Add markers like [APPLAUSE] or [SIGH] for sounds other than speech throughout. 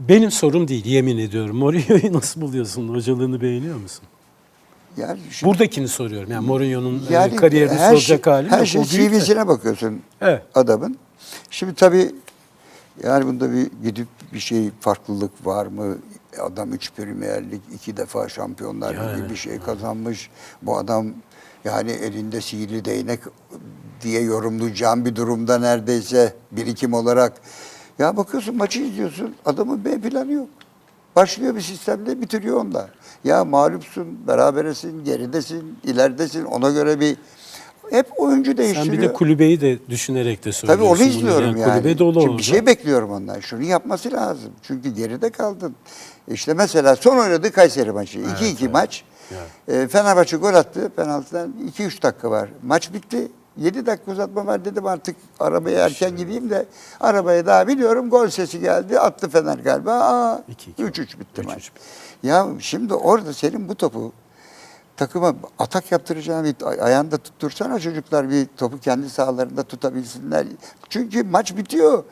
Benim sorum değil yemin ediyorum. Mourinho'yu [LAUGHS] nasıl buluyorsun? Hocalığını beğeniyor musun? Yani şimdi, Buradakini soruyorum. Yani Mourinho'nun e, yani kariyerini her soracak şey, hali her şey de- CV'sine bakıyorsun Evet. adamın. Şimdi tabii yani bunda bir gidip bir şey farklılık var mı? Adam üç Premier Lig, iki defa şampiyonlar Yani, gibi bir şey kazanmış. Bu adam yani elinde sihirli değnek diye yorumlayacağım bir durumda neredeyse birikim olarak. Ya bakıyorsun maçı izliyorsun adamın B planı yok. Başlıyor bir sistemle bitiriyor onda. Ya mağlupsun, beraberesin, geridesin, ileridesin. Ona göre bir hep oyuncu değiştiriyor. Sen bir de kulübeyi de düşünerek de Tabii söylüyorsun. onu bunu. izliyorum yani. Kulübe dolu Şimdi oldu. bir şey bekliyorum ondan. Şunu yapması lazım. Çünkü geride kaldın. İşte mesela son oynadığı Kayseri maçı. 2-2 maç. Ee, Fenerbahçe gol attı. Penaltıdan 2-3 dakika var. Maç bitti. 7 dakika uzatma var dedim artık arabaya erken gideyim de arabaya daha biliyorum gol sesi geldi attı Fener galiba. Aa, 2-2 3-3 bitti 3-3 maç. Ya şimdi orada senin bu topu takıma atak yaptıracağın bir ay- ayağında tuttursana çocuklar bir topu kendi sahalarında tutabilsinler. Çünkü maç bitiyor.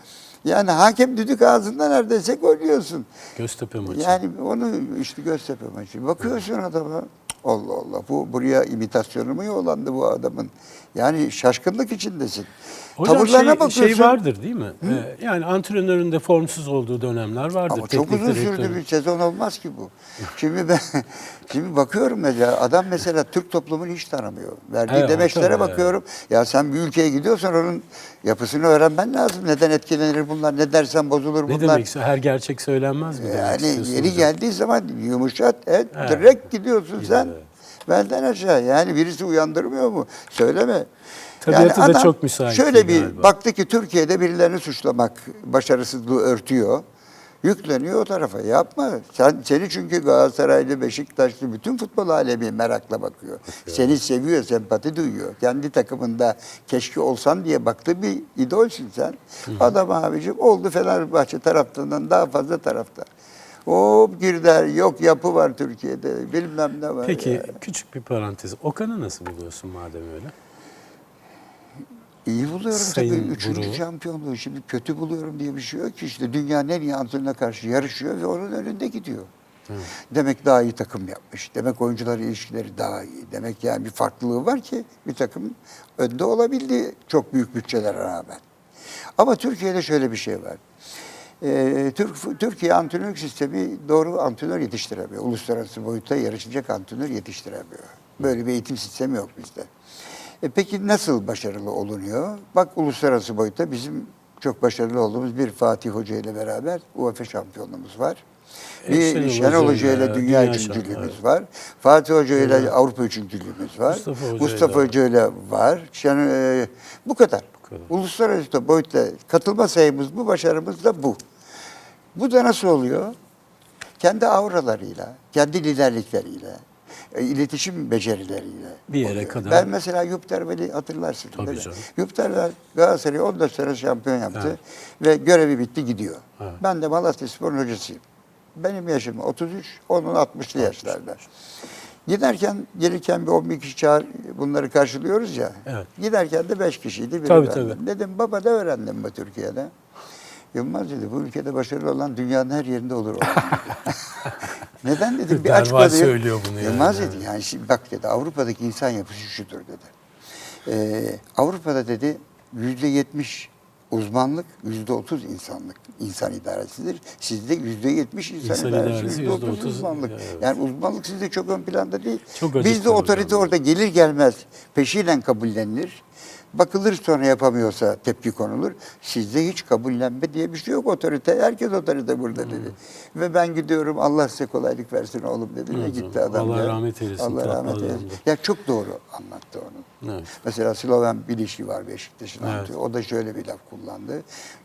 Yani hakem düdük ağzında neredeyse gol yiyorsun. Göztepe maçı. Yani onu işte Göztepe maçı. Bakıyorsun adama. Allah Allah bu buraya imitasyonu mu yollandı bu adamın? Yani şaşkınlık içindesin. Hocam Tavırlarına şey, bakıyorsun. şey vardır değil mi? Ee, yani antrenörün de formsuz olduğu dönemler vardır. Ama çok uzun sürdü direktörün. bir sezon olmaz ki bu. Şimdi ben [LAUGHS] şimdi bakıyorum mesela adam mesela Türk toplumunu hiç tanımıyor. Verdiği Evet, demeçlere bakıyorum. Ya sen bir ülkeye gidiyorsan onun yapısını öğrenmen lazım. Neden etkilenir bunlar? Ne dersen bozulur Ne bunlar. demek? Her gerçek söylenmez mi? Yani yeri hocam? geldiği zaman yumuşat, et, Evet. direkt gidiyorsun Gidiyor, sen. evet. Benden aşağı. Yani birisi uyandırmıyor mu? Söyleme. Tabiatı da adam çok müsait Şöyle bir galiba. baktı ki Türkiye'de birilerini suçlamak başarısızlığı örtüyor. Yükleniyor o tarafa. Yapma. Sen, seni çünkü Galatasaraylı, Beşiktaşlı bütün futbol alemi merakla bakıyor. Seni seviyor, sempati duyuyor. Kendi takımında keşke olsan diye baktığı bir idolsün sen. Adam abicim oldu Fenerbahçe taraftarından daha fazla taraftar. Hop girder, yok yapı var Türkiye'de, bilmem ne var. Peki ya. küçük bir parantez. Okan'ı nasıl buluyorsun madem öyle? İyi buluyorum Sayın tabii. Üçüncü Guru. şampiyonluğu. Şimdi kötü buluyorum diye bir şey yok ki. işte dünyanın en iyi antrenörüne karşı yarışıyor ve onun önünde gidiyor. Demek daha iyi takım yapmış. Demek oyuncular ilişkileri daha iyi. Demek yani bir farklılığı var ki bir takım önde olabildi çok büyük bütçelere rağmen. Ama Türkiye'de şöyle bir şey var. Ee, Türk, Türkiye antrenörlük sistemi doğru antrenör yetiştiremiyor. Uluslararası boyutta yarışacak antrenör yetiştiremiyor. Böyle bir eğitim sistemi yok bizde. E peki nasıl başarılı olunuyor? Bak uluslararası boyutta bizim çok başarılı olduğumuz bir Fatih Hoca ile beraber UEFA şampiyonluğumuz var. E, Bir Şenol Hoca ile dünya üçüncülüğümüz var. Fatih Hoca ile Avrupa üçüncülüğümüz var. Mustafa Hoca Mustafa ile- Hoca ile var. Şen, e, bu kadar. kadar. Uluslararası boyutta katılma sayımız bu, başarımız da bu. Bu da nasıl oluyor? Kendi auralarıyla, kendi liderlikleriyle, iletişim becerileriyle. Bir yere oluyor. kadar- Ben mesela Yuptervel'i hatırlarsın. Tabii değil canım. Yuptervel Galatasaray'ı 14 sene şampiyon yaptı ve görevi bitti gidiyor. Evet. Ben de Malatya Spor'un hocasıyım. Benim yaşım 33, onun 60'lı yaşlarda. Giderken, gelirken bir 11 kişi çağır, bunları karşılıyoruz ya. Evet. Giderken de 5 kişiydi. biri Tabii, tabii. Dedim baba ne öğrendim bu Türkiye'de? Yılmaz dedi bu ülkede başarılı olan dünyanın her yerinde olur. [LAUGHS] o." Neden dedim bir Derval açıkladı. söylüyor bunu yani. Yılmaz dedi yani şimdi bak dedi Avrupa'daki insan yapısı şudur dedi. Ee, Avrupa'da dedi yüzde yetmiş uzmanlık, yüzde otuz insanlık, insan idaresidir. Sizde yüzde yetmiş insan, İnsan idaresi, yüzde otuz %30 uzmanlık. evet. Yani uzmanlık sizde çok ön planda değil. Çok Bizde otorite orada gelir gelmez peşiyle kabullenilir. Bakılır sonra yapamıyorsa tepki konulur. Sizde hiç kabullenme diye bir şey yok otorite. Herkes otorite burada dedi. Ve ben gidiyorum Allah size kolaylık versin oğlum dedi. Ve Evet, gitti adam. Allah ya. rahmet eylesin, Allah rahmet eylesin. Ya çok doğru anlattı onu. Evet. Mesela Sloven Bilişi var Beşiktaş'ın Evet. anlatıyor. O da şöyle bir laf kullandı.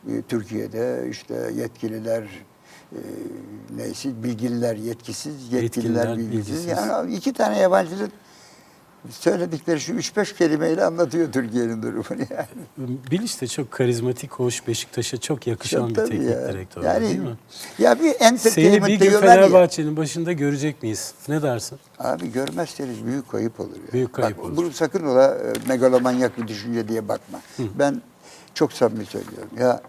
Ee, Türkiye'de işte yetkililer e, neyse bilgililer yetkisiz, yetkililer, Yetkililer bilgisiz. bilgisiz. Yani iki tane yabancının söyledikleri şu üç beş kelimeyle anlatıyor Türkiye'nin durumunu yani. Bilic de çok karizmatik, hoş, Beşiktaş'a çok yakışan Çok bir teknik ya. direktör Yani, değil mi? Ya bir Seni entertainment bir gün. Fenerbahçe'nin başında görecek miyiz? Ne dersin? Abi görmezseniz büyük kayıp olur. Ya. Büyük kayıp Bak, olur. Bunu sakın ola e, megalomanyak bir düşünce diye bakma. Ben çok samimi söylüyorum. Ya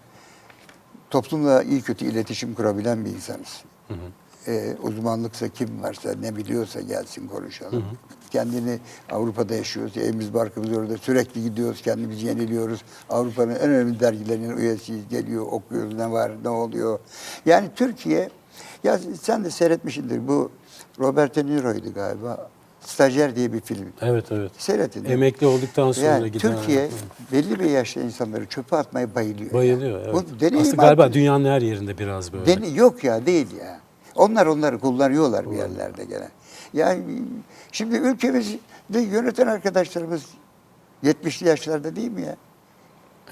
toplumla iyi kötü iletişim kurabilen bir insanız. Ee, uzmanlıksa kim varsa ne biliyorsa gelsin konuşalım. Kendini Avrupa'da yaşıyoruz. Evimiz barkımız orada. Sürekli gidiyoruz. Kendimizi yeniliyoruz. Avrupa'nın en önemli dergilerinin üyesiyiz. Geliyor okuyoruz ne var ne oluyor. Yani Türkiye ya sen de seyretmişsindir. Bu Robert De Niro'ydu galiba. Stajyer diye bir film. Evet evet. Seyretin. Emekli olduktan sonra Yani giden. Türkiye belli bir yaşta insanları çöpe atmaya bayılıyor. Bayılıyor. ya. Evet. Bu Aslında galiba artık- dünyanın her yerinde biraz böyle. Deni- yok ya değil ya. Onlar onları kullanıyorlar bir yerlerde gene. Yani şimdi ülkemizi de yöneten arkadaşlarımız 70'li yaşlarda değil mi ya?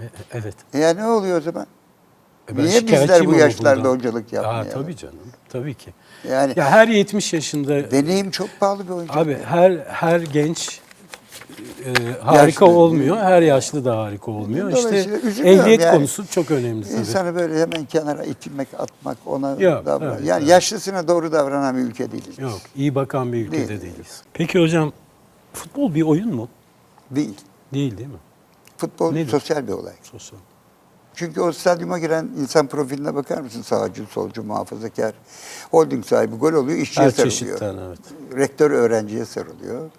E- e- evet. E ya ne oluyor o zaman? E Niye bizler bu yaşlarda bundan. hocalık Aa, yapmayalım? tabii canım. Tabii ki. Yani Ya her 70 yaşında deneyim çok pahalı bir oyunculuk. abi her her genç e, harika Yaşlı. olmuyor. Her yaşlı da harika olmuyor. İşte ehliyet yani. konusu çok önemli tabii. İnsanı böyle hemen kenara itmek, atmak, ona Yok, davran- evet, yani evet. yaşlısına doğru davranan bir ülke değiliz. Yok, iyi bakan bir ülkede Değil. değiliz. Peki hocam, futbol bir oyun mu? Değil. Değil değil mi? Futbol Nedir? sosyal bir olay. Sosyal. Çünkü o stadyuma giren insan profiline bakar mısın? Sağcı, solcu, muhafazakar. Holding sahibi gol oluyor, işçiye Her sarılıyor. çeşitten evet. Rektör öğrenciye sarılıyor.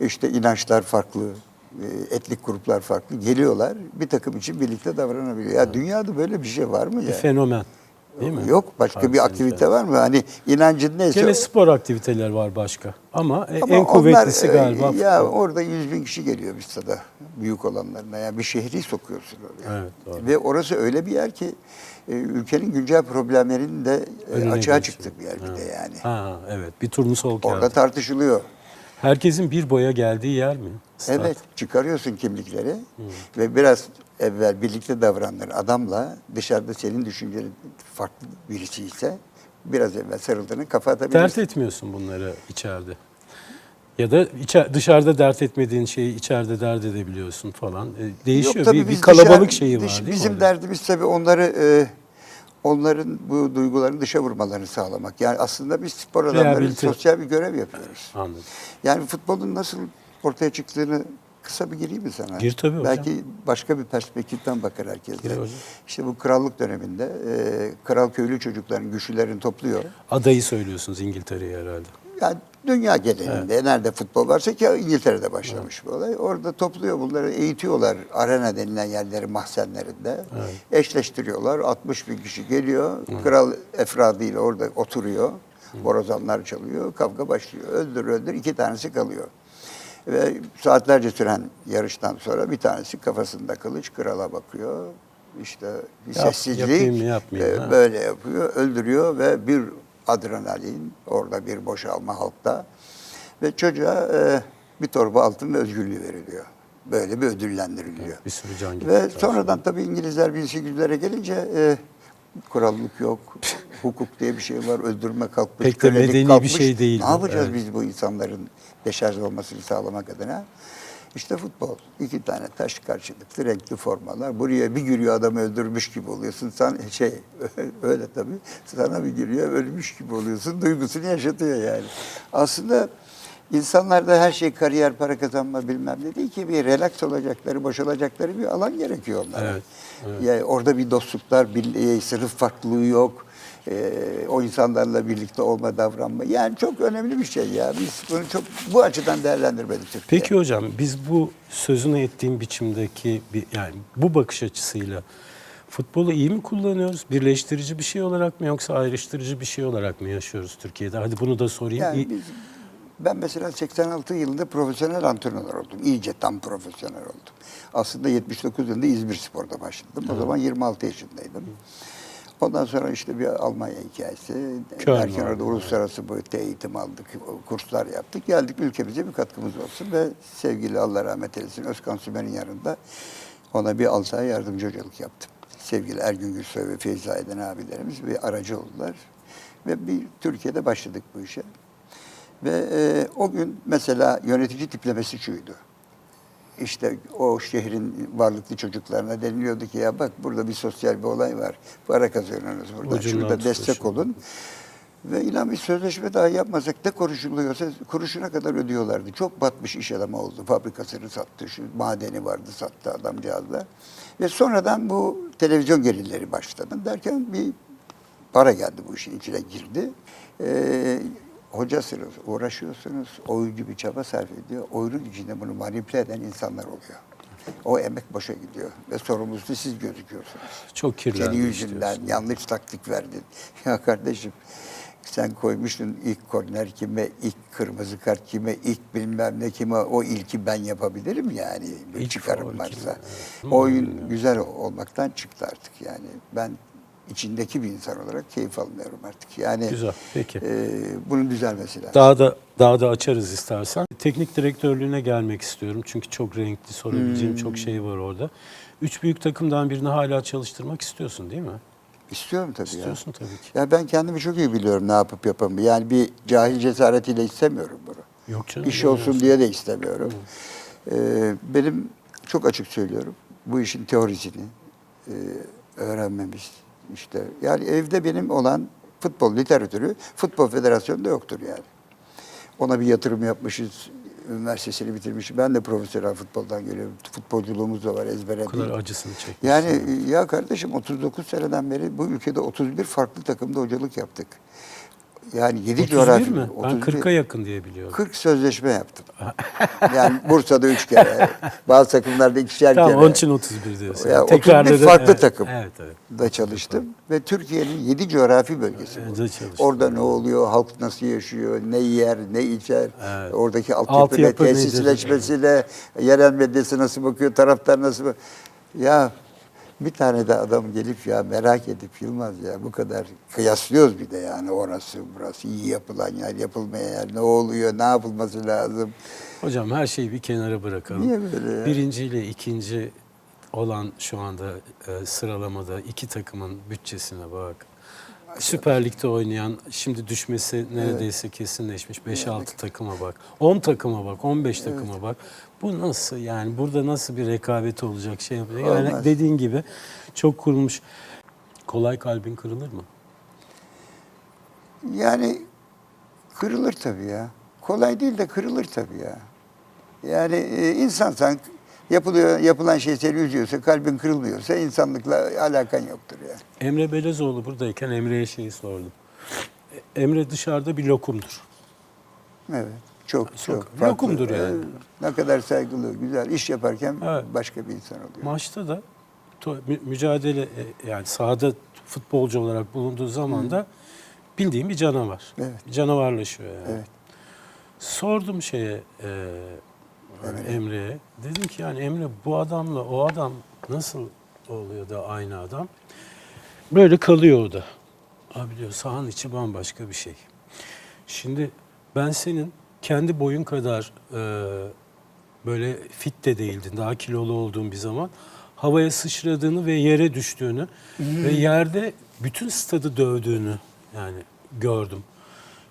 İşte inançlar farklı, e, etnik gruplar farklı. Geliyorlar, bir takım için birlikte davranabiliyor. Ya dünyada böyle bir şey var mı Bir ya? fenomen. Değil mi? Yok, başka bir Farklı aktivite var mı? Hani inancın neyse... Gene spor aktiviteler var başka. Ama, e, Ama en onlar, kuvvetlisi e, galiba Ya futbol. orada 100 bin kişi geliyor bir stada. Büyük olanlarına. Yani bir şehri sokuyorsun oraya. Evet, doğru. Ve orası öyle bir yer ki e, ülkenin güncel problemlerinin de Önüne açığa geçiyor. çıktığı bir yer bir de yani. Ha, evet. Bir turnusol Orada kağıdı. tartışılıyor. Herkesin bir boya geldiği yer mi? Stat. Evet, çıkarıyorsun kimlikleri ve biraz evvel birlikte davranan adamla dışarıda senin düşüncelerin farklı birisi ise biraz evvel sarıldığını kafa atabilirsin. Dert etmiyorsun bunları içeride. Ya da içer, dışarıda dert etmediğin şeyi içeride dert edebiliyorsun falan. E, değişiyor. Yok, bir, bir kalabalık dışarı- şeyi var dış- değil mi? Bizim orada? derdimiz tabii onları e, onların bu duygularını dışa vurmalarını sağlamak. Yani aslında biz spor adamları sosyal bir görev yapıyoruz. Anladım. Yani futbolun nasıl ortaya çıktığını kısa bir gireyim mi sana? Gir tabii hocam. Belki başka bir perspektiften bakar herkes. Gir hocam. İşte bu krallık döneminde e, kral köylü çocukların güçlülerini topluyor. Adayı söylüyorsunuz İngiltere'ye herhalde. Yani dünya genelinde nerede futbol varsa ki İngiltere'de başlamış bu olay. Orada topluyor bunları eğitiyorlar arena denilen yerleri mahzenlerinde. Eşleştiriyorlar. 60 bin kişi geliyor. Kral efradıyla orada oturuyor. Borazanlar çalıyor. Kavga başlıyor. Öldür öldür iki tanesi kalıyor. Ve saatlerce süren yarıştan sonra bir tanesi kafasında kılıç krala bakıyor. İşte bir Yap- sessizlik yapayım mı, yapmayayım e, böyle yapıyor, öldürüyor ve bir adrenalin, orada bir boşalma halkta. Ve çocuğa e, bir torba altın ve özgürlüğü veriliyor. Böyle bir ödüllendiriliyor. Bir sürü can. Ve sonradan tabii İngilizler 1800'lere gelince e, kurallık yok, hukuk diye bir şey var, öldürme kalkmış, Pek de medeni bir kalkmış. şey değil Ne yapacağız evet. biz bu insanların deşarj olmasını sağlamak adına? İşte futbol. İki tane taş karşılıklı renkli formalar. Buraya bir giriyor adamı öldürmüş gibi oluyorsun. Sen şey [LAUGHS] öyle tabii. Sana bir giriyor ölmüş gibi oluyorsun. Duygusunu yaşatıyor yani. Aslında insanlarda her şey kariyer, para kazanma bilmem ne değil ki bir relax olacakları, boşalacakları bir alan gerekiyor onlara. Evet, Yani orada bir dostluklar, bir e, sınıf farklılığı yok. E, o insanlarla birlikte olma, davranma. Yani çok önemli bir şey ya. Biz bunu çok bu açıdan değerlendirmedik Türkiye. Peki hocam biz bu sözünü ettiğim biçimdeki bir, yani bu bakış açısıyla futbolu iyi mi kullanıyoruz? Birleştirici bir şey olarak mı yoksa ayrıştırıcı bir şey olarak mı yaşıyoruz Türkiye'de? Hadi bunu da sorayım. Yani biz, ben mesela 86 yılında profesyonel antrenör oldum. İyice tam profesyonel oldum. Aslında 79 yılında İzmir Spor'da başladım. O zaman 26 yaşındaydım. Ondan sonra işte bir Almanya hikayesi. Köln vardı, orada uluslararası boyutta eğitim aldık, kurslar yaptık. Geldik ülkemize bir katkımız olsun ve sevgili Allah rahmet eylesin Özkan Sümer'in yanında ona bir 6 ay yardımcı hocalık yaptım. Sevgili Ergün Gülsoy ve Feyza Aydın abilerimiz bir aracı oldular. Ve bir Türkiye'de başladık bu işe. Ve e, o gün mesela yönetici tiplemesi şuydu. İşte o şehrin varlıklı çocuklarına deniliyordu ki ya bak burada bir sosyal bir olay var. Para kazanıyorsunuz burada. Ucundan Şurada destek olun. Ve inan bir sözleşme daha yapmasak ne konuşuluyorsa kuruşuna kadar ödüyorlardı. Çok batmış iş adamı oldu. Fabrikasını sattı, şu madeni vardı sattı adamcağızlar. Ve sonradan bu televizyon gelirleri başladı. Derken bir para geldi bu işin içine girdi. Ee, hocasınız, uğraşıyorsunuz, oyuncu bir çaba sarf ediyor. Oyunun içinde bunu manipüle eden insanlar oluyor. O emek boşa gidiyor ve sorumlusu siz gözüküyorsunuz. Çok kirlendi Senin yüzünden yanlış taktik verdin. [LAUGHS] Ya kardeşim sen koymuştun ilk korner kime, ilk kırmızı kart kime, ilk bilmem ne kime o ilki ben yapabilirim yani. Bir İlk çıkarım varsa. Oyun güzel olmaktan çıktı artık yani. Ben içindeki bir insan olarak keyif almıyorum artık. Yani Güzel, peki. e, bunun düzelmesi lazım. Daha da daha da açarız istersen. Teknik direktörlüğüne gelmek istiyorum. Çünkü çok renkli sorabileceğim Hmm. çok şey var orada. Üç büyük takımdan birini hala çalıştırmak istiyorsun değil mi? İstiyorum tabii ya. İstiyorsun tabii ki. Ya ben kendimi çok iyi biliyorum ne yapıp yapamı. Yani bir cahil cesaretiyle istemiyorum bunu. Yok canım. İş olsun. diye de istemiyorum. Ee, benim çok açık söylüyorum. Bu işin teorisini e, öğrenmemiz işte. Yani evde benim olan futbol literatürü Futbol Federasyonu'nda yoktur yani. Ona bir yatırım yapmışız. Üniversitesini bitirmiş. Ben de profesyonel futboldan geliyorum. Futbolculuğumuz da var ezbere O kadar değil. acısını çekmiş. Yani ya kardeşim 39 seneden beri bu ülkede 31 farklı takımda hocalık yaptık. Yani 7 31 coğrafi. mi? Ben 31. 40'a yakın diye biliyorum. 40 sözleşme yaptım. [LAUGHS] yani Bursa'da 3 kere, bazı takımlarda ikişer Tamam kere onun için 31 diyorsun. Ya, Tekrarladı. 31 farklı evet, takım. Evet evet. da çalıştım. Ve Türkiye'nin 7 coğrafi bölgesi bu. Evet, çalıştın. Orada ne oluyor, halk nasıl yaşıyor, ne yer, ne içer, Evet. oradaki altyapı, Altyapı tesisleşmesiyle, yerel medyası nasıl bakıyor, taraftar nasıl bakıyor. Ya bir tane de adam gelip ya merak edip Yılmaz ya bu kadar kıyaslıyoruz bir de yani orası burası iyi yapılan yer, yapılmayan yer, ne oluyor, ne yapılması lazım. Hocam her şeyi bir kenara bırakalım. Niye böyle ya? Birinci ile ikinci olan şu anda e, sıralamada iki takımın bütçesine bak. Süper Lig'de oynayan, şimdi düşmesi neredeyse kesinleşmiş 5-6 takıma bak. 10 takıma bak, 15 takıma bak. Bu nasıl yani burada nasıl bir rekabet olacak şey yapacak? Yani Olmaz. dediğin gibi çok kurulmuş. Kolay kalbin kırılır mı? Yani kırılır tabii ya. Kolay değil de kırılır tabii ya. Yani e, insansan yapılıyor yapılan şey seni üzüyorsa, kalbin kırılmıyorsa insanlıkla alakan yoktur ya. Emre Belezoğlu buradayken Emre'ye şeyi sordum. E, Emre dışarıda bir lokumdur. Evet. Çok Çok çok. farklı. lokumdur yani. Evet. Ne kadar saygılı, güzel iş yaparken Evet. başka bir insan oluyor. Maçta da mücadele e, yani sahada futbolcu olarak bulunduğu zaman da bildiğim bir canavar. Evet. Canavarlaşıyor yani. Evet. Sordum şeye e, Emre'ye. Dedim ki yani Emre bu adamla o adam nasıl oluyor da aynı adam? Böyle kalıyor o da. Abi diyor sahanın içi bambaşka bir şey. Şimdi ben senin kendi boyun kadar e, böyle fit de değildin. Daha kilolu olduğun bir zaman havaya sıçradığını ve yere düştüğünü ve yerde bütün stadı dövdüğünü yani gördüm.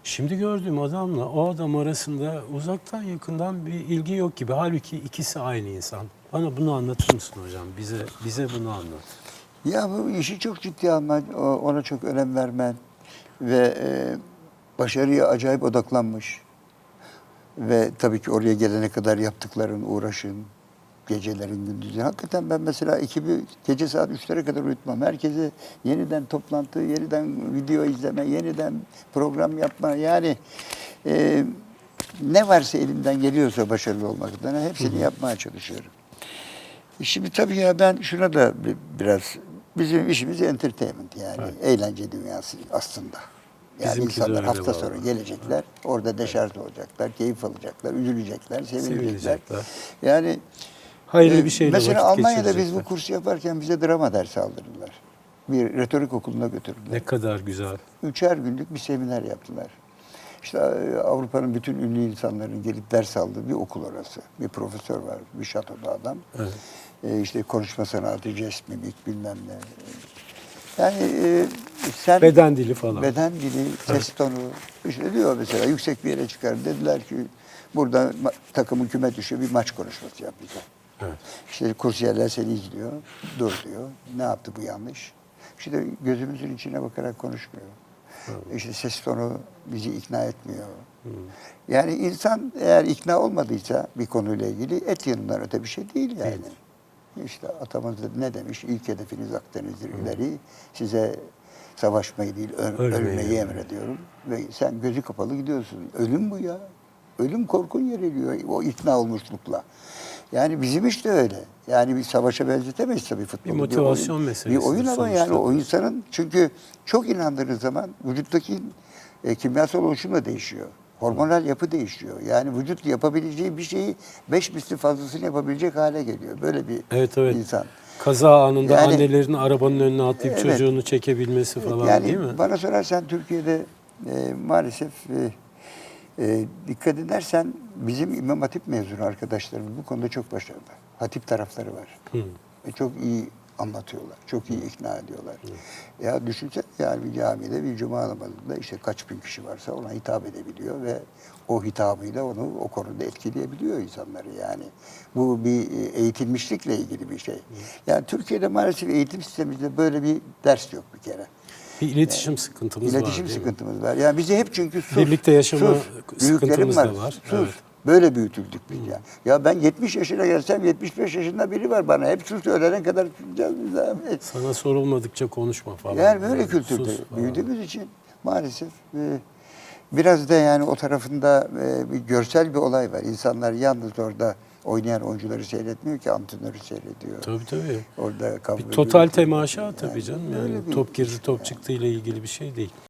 Şimdi gördüğüm adamla o adam arasında uzaktan yakından bir ilgi yok gibi. Halbuki ikisi aynı insan. Bana bunu anlatır mısın hocam? Bize bize bunu anlat. Ya bu işi çok ciddi alman, ona çok önem vermen ve e, başarıya acayip odaklanmış. Ve tabii ki oraya gelene kadar yaptıkların, uğraşın, gecelerin, gündüzlerin. Hakikaten ben mesela ekibi gece saat 3'lere kadar uyutmam. Herkese yeniden toplantı, yeniden video izleme, yeniden program yapma. Yani e, ne varsa elimden geliyorsa başarılı olmak adına hepsini yapmaya çalışıyorum. Şimdi tabii ya ben şuna da bi- biraz bizim işimiz entertainment yani Evet. eğlence dünyası aslında. Yani Bizimki insanlar hafta vallahi. sonra gelecekler, orada deşarj olacaklar, keyif alacaklar, üzülecekler, sevinecekler. Sevinecekler. Yani Hayırlı e, bir şeyle Mesela Almanya'da biz bu kursu yaparken bize drama dersi aldırdılar. Bir retorik okuluna götürdüler. Ne kadar güzel. Üçer günlük bir seminer yaptılar. İşte e, Avrupa'nın bütün ünlü insanların gelip ders aldığı bir okul orası. Bir profesör var, bir şatoda adam. Evet. E, işte konuşma sanatı, jest, mimik bilmem ne. Yani e, sen... Beden dili falan. Beden dili, ses tonu. İşte diyor mesela yüksek bir yere çıkar. Dediler ki burada takımın küme düşüyor bir maç konuşması yap bize. Evet. İşte kursiyerler seni izliyor. Dur diyor. Ne yaptı bu yanlış? İşte gözümüzün içine bakarak konuşmuyor. İşte ses tonu bizi ikna etmiyor. Yani insan eğer ikna olmadıysa bir konuyla ilgili et yanından öte bir şey değil yani. İşte atamız ne demiş? İlk hedefiniz Akdeniz'dir ileri. Size savaşmayı değil, ö- Ölmeyi ölmeyi emrediyorum. Ve sen gözü kapalı gidiyorsun. Ölüm bu ya. Ölüm korkun yeriliyor o ikna olmuşlukla. Yani bizim işte öyle. Yani bir savaşa benzetemeyiz tabii futbolu. motivasyon oyun- meselesi Bir oyun ama sonuçta. yani o insanın çünkü çok inandığınız zaman vücuttaki e, kimyasal oluşum da değişiyor. Hormonal yapı değişiyor. Yani vücut yapabileceği bir şeyi beş misli fazlasını yapabilecek hale geliyor. Böyle bir Evet evet. insan. Kaza anında Yani- annelerin arabanın önüne atlayıp Evet. çocuğunu çekebilmesi falan yani değil mi? bana sorarsan Türkiye'de e, maalesef e, e, dikkat edersen bizim İmam Hatip mezunu arkadaşlarımız bu konuda çok başarılı. Hatip tarafları var. Hı. E, çok iyi anlatıyorlar. Çok iyi ikna ediyorlar. Ya düşünsene yani bir camide bir cuma namazında işte kaç bin kişi varsa ona hitap edebiliyor ve o hitabıyla onu o konuda etkileyebiliyor insanları yani. Bu bir e, eğitilmişlikle ilgili bir şey. Yani Türkiye'de maalesef eğitim sistemimizde böyle bir ders yok bir kere. Bir iletişim sıkıntımız var. İletişim değil mi? sıkıntımız var. Yani bize hep çünkü sus. Birlikte yaşama sus, sıkıntımız büyüklerim da var. Sus. Evet. Böyle büyütüldük biz ya. Ya ben 70 yaşına gelsem 75 yaşında biri var bana. Hep sus ölene kadar susacağız biz abi. Sana sorulmadıkça konuşma falan. Yani böyle Yani kültürde büyüdüğümüz için maalesef e, biraz da yani o tarafında e, bir görsel bir olay var. İnsanlar yalnız orada oynayan oyuncuları seyretmiyor ki antrenörü seyrediyor. Tabii tabii. Orada kavga Bir total gürültü. temaşa tabii Yani canım. Yani top girdi top yani. çıktı ile ilgili bir şey değil.